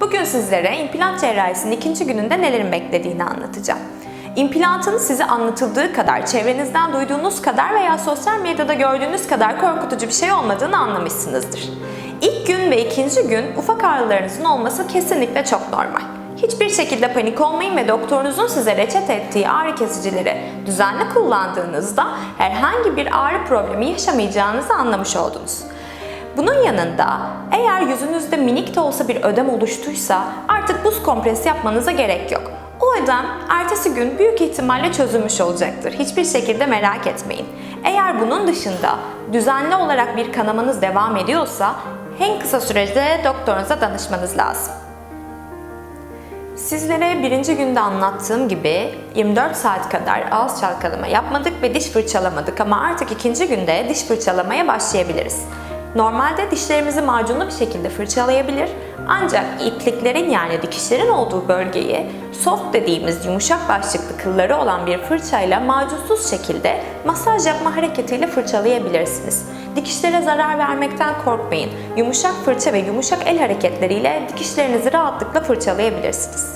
Bugün sizlere implant cerrahisinin ikinci gününde nelerin beklediğini anlatacağım. İmplantın size anlatıldığı kadar, çevrenizden duyduğunuz kadar veya sosyal medyada gördüğünüz kadar korkutucu bir şey olmadığını anlamışsınızdır. İlk gün ve ikinci gün ufak ağrılarınızın olması kesinlikle çok normal. Hiçbir şekilde panik olmayın ve doktorunuzun size reçete ettiği ağrı kesicileri düzenli kullandığınızda herhangi bir ağrı problemi yaşamayacağınızı anlamış oldunuz. Bunun yanında eğer yüzünüzde minik de olsa bir ödem oluştuysa artık buz kompresi yapmanıza gerek yok. O ödem ertesi gün büyük ihtimalle çözülmüş olacaktır. Hiçbir şekilde merak etmeyin. Eğer bunun dışında düzenli olarak bir kanamanız devam ediyorsa en kısa sürede doktorunuza danışmanız lazım. Sizlere birinci günde anlattığım gibi 24 saat kadar ağız çalkalama yapmadık ve diş fırçalamadık ama artık ikinci günde diş fırçalamaya başlayabiliriz. Normalde dişlerimizi macunlu bir şekilde fırçalayabilir ancak ipliklerin yani dikişlerin olduğu bölgeyi soft dediğimiz yumuşak başlıklı kılları olan bir fırçayla macunsuz şekilde masaj yapma hareketiyle fırçalayabilirsiniz. Dikişlere zarar vermekten korkmayın. Yumuşak fırça ve yumuşak el hareketleriyle dikişlerinizi rahatlıkla fırçalayabilirsiniz.